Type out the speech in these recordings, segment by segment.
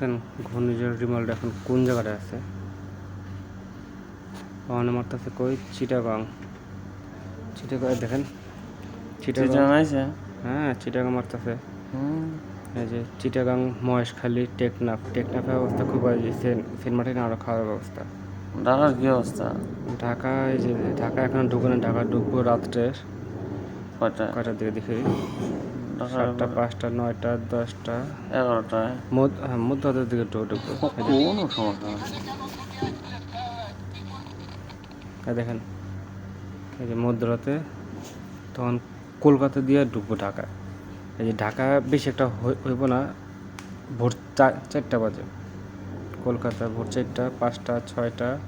দেখছেন ঘূর্ণিঝড় রিমলটা এখন কোন জায়গাটা আছে? ওখানে মারতেছে কই? চিটাগাং। চিটাগাং দেখেন। চিটাগাং আছে হ্যাঁ চিটাগাং মারতেছে। এই যে চিটাগাং মহেশখালী টেকনাফ। টেকনাফের অবস্থা খুব আর যে সেন সেন্ট মার্টিন আরও খারাপ অবস্থা। ঢাকার কি অবস্থা? ঢাকা এই যে ঢাকা এখন ঢুকে না ঢাকা ঢুকবো রাত্রের কয়টা কয়টার দিকে দেখি। সাতটা পাঁচটা নয়টা দশটা। এগারোটায় মধ্য হ্যাঁ মধ্যরাতের দিকে ঢুকে ঢুকবো। কোনো সমস্যা নেই। দেখেন এই যে মধ্যরাতে তখন কলকাতা দিয়ে ঢুকবো ঢাকা। এই যে ঢাকা বেশি একটা হই- হইব না ভোর চার চারটা বাজে। কলকাতা ভোর চারটা পাঁচটা ছয়টা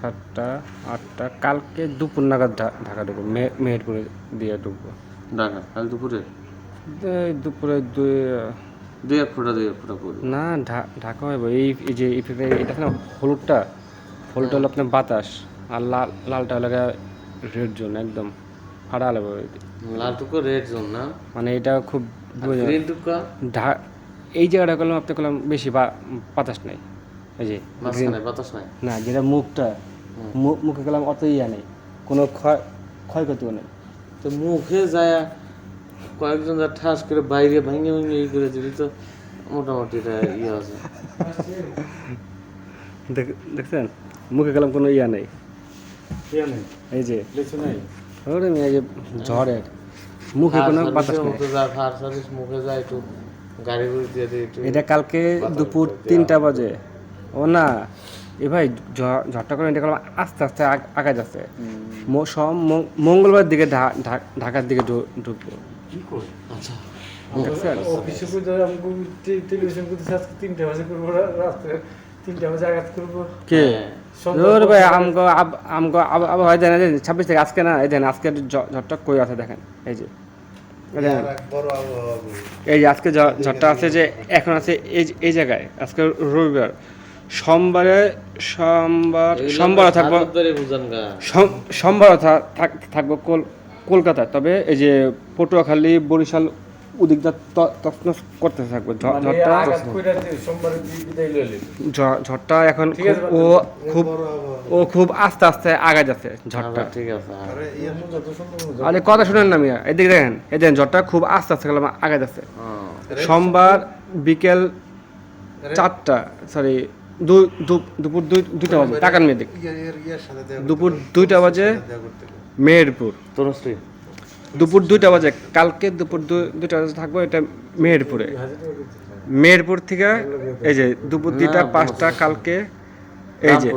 সাতটা আটটা কালকে দুপুর নাগাদ ঢাকা ঢুকবো মেহেরপুরে দিয়ে ঢুকবো। ঢাকা কাল দুপুরে? দুপুরে দুই দুই এক ফুটা দুই এক ফুটা পড়বে না ঢাকা হইব। এই যে এটা না হলুদটা। হলুদটা হলো আপনার বাতাস আর লাল লালটা হলো রেড জোন একদম ফাড়া লাগবে লাল টুকু রেড জোন না? মানে এটা খুব গ্রিন টুকা? ঢা- এই জায়গাটা করলাম আপনি করলাম বেশি বা- বাতাস নাই। এই যে বাতাস নাই না যেটা মুখটা মু- মুখে গেলাম অত ইয়া নেই। কোনো ক্ষয় ক্ষয়ক্ষতিও নেই। তো মুখে যায় কয়েকজন যা ঠাস করে বাইরে ভাঙে ভাঙে এই করে দিলি তো মোটামুটি এটা ইয়ে আছে। দেখছেন? মুখে গেলাম কোনো ইয়া নেই। এই যে। ওরে মেয়ে, এই যে ঝড়ের। মুখে কোনো বাতাস নেই। মুখে যায় ফায়ার সার্ভিস মুখে যায় একটু গাড়ি গুড়ি দিয়ে দিয়ে এটা কালকে দুপুর তিনটা বাজে। ও না এ ভাই ঝ- ঝড়টা করে এটা করলাম আস্তে আস্তে আগ- আগায় যাচ্ছে। সব মঙ্গলবার দিকে ঢাকার দিকে ঢুকবো। আচ্ছা। অফিসে করে আমাকে টে- টেলিভিশন করতে আজকে তিনটা বাজে করব রাত্রে তিনটা বাজে আঘাত করব। কে? জোর ভাই আমগো আব- আমগো আব- আবহাওয়া দেন এই যে ছাব্বিশ থেকে আজকে না এই দেন আজকে ঝ- ঝড়টা কই আছে দেখেন এই যে। এই যে আজকে ঝ- ঝড়টা আছে যে এখন আছে এই এই জায়গায় আজকে রবিবার। সোমবারে সোমবার সোমবার থাকব সোমবার থাক- থাকব কল- কলকাতায়। তবে এই যে পটুয়াখালী বরিশাল উদিকটা তছনছ করতে থাকব। ঝ- মানে ঝড়টা ঝড়টা এখন ও খুব ও খুব আস্তে আস্তে আগা যাচ্ছে ঝড়টা। ঠিক আছে হ্যাঁ। আরে কথা শুনেন না মিয়া। এদিকে দেখেন এই দেখেন ঝড়টা খুব আস্তে আস্তে গেলাম আগা যাচ্ছে। সোমবার বিকেল চারটা সরি দুপুর দুই দুইটা বাজে। টাকার মেয়ে দিক দুপুর দুইটা বাজে মেহেরপুর। দুপুর দুইটা বাজে। কালকে দুপুর দুই- দুইটা বাজে থাকব এটা মেহেরপুরে। মেহেরপুর থেকে এই যে দুপুর দুইটা পাঁচটা কালকে এই যে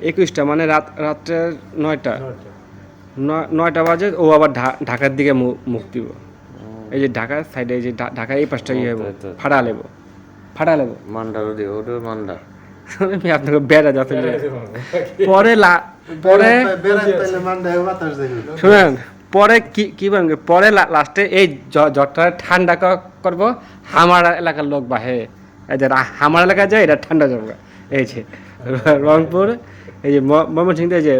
একুশটা মানে রাত রাত্রে নয়টা। নয়টা বাজে ও আবার ঢাকার দিকে মুখ দিব। এই যে ঢাকার সাইডে এই যে ঢা- ঢাকার এই পাশটা ইয়ে। ফাটা লেব। ফাটা লেব মান্ডার ওদিকে ওটা মান্ডার আমি আপনাকে বেড়া যাচ্ছে পরে লা পরে শুনেন পরে কি কি বলবে পরে লাস্টে এই জ্বরটা ঠান্ডা করব আমার এলাকার লোক বাহে। এই যে আমার এলাকায় যায় এটা ঠান্ডা যাবে এই যে রংপুর এই যে ম- ময়মনসিংহ এই যে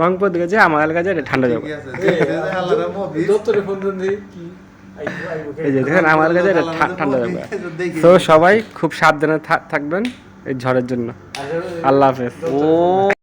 রংপুর দিকে যায় আমার এলাকায় যায় এটা ঠান্ডা যাবে এই যে দেখেন আমার কাছে ঠান্ডা যাবে তো সবাই খুব সাবধানে থাকবেন এই ঝড়ের জন্য। আল্লাহ হাফেজ। ও